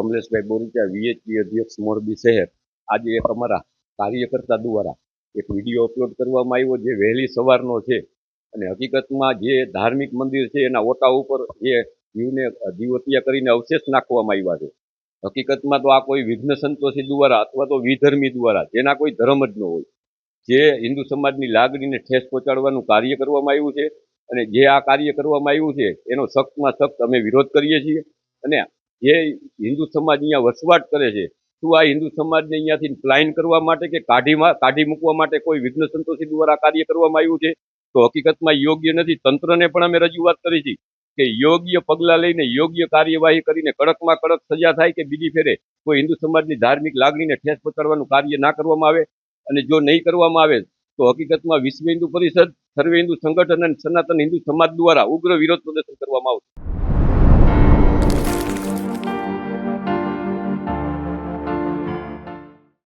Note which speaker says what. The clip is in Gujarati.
Speaker 1: કમલેશભાઈ બોરીચા વીએચપી અધ્યક્ષ મોરબી શહેર. આજે એક અમારા કાર્યકર્તા દ્વારા એક વીડિયો અપલોડ કરવામાં આવ્યો જે વહેલી સવારનો છે. અને હકીકતમાં જે ધાર્મિક મંદિર છે, એના ઓટા ઉપર એ જીવને જીવતિયા કરીને અવશેષ નાખવામાં આવ્યા છે. હકીકતમાં તો આ કોઈ વિઘ્ન સંતોષી દ્વારા અથવા તો વિધર્મી દ્વારા, જેના કોઈ ધર્મ જ ન હોય. જે હિન્દુ સમાજની લાગણીને ઠેસ પહોંચાડવાનું કાર્ય કરવામાં આવ્યું છે અને જે આ કાર્ય કરવામાં આવ્યું છે, એનો સખ્તમાં સખ્ત અમે વિરોધ કરીએ છીએ. અને જે હિન્દુ સમાજ અહીંયા વસવાટ કરે છે, શું આ હિન્દુ સમાજને અહીંયાથી પ્લાઇન કરવા માટે કે કાઢીમાં કાઢી મૂકવા માટે કોઈ વિઘ્ન સંતોષી દ્વારા કાર્ય કરવામાં આવ્યું છે? તો હકીકતમાં યોગ્ય નથી. તંત્રને પણ અમે રજૂઆત કરી છે કે યોગ્ય પગલાં લઈને યોગ્ય કાર્યવાહી કરીને કડકમાં કડક સજા થાય કે બીજી ફેરે કોઈ હિન્દુ સમાજની ધાર્મિક લાગણીને ઠેસ પહોંચાડવાનું કાર્ય ના કરવામાં આવે અને જો નહીં કરવામાં આવે તો હકીકતમાં વિશ્વ હિન્દુ પરિષદ, સર્વે હિન્દુ સંગઠન અને સનાતન હિન્દુ સમાજ દ્વારા ઉગ્ર વિરોધ પ્રદર્શન કરવામાં આવશે.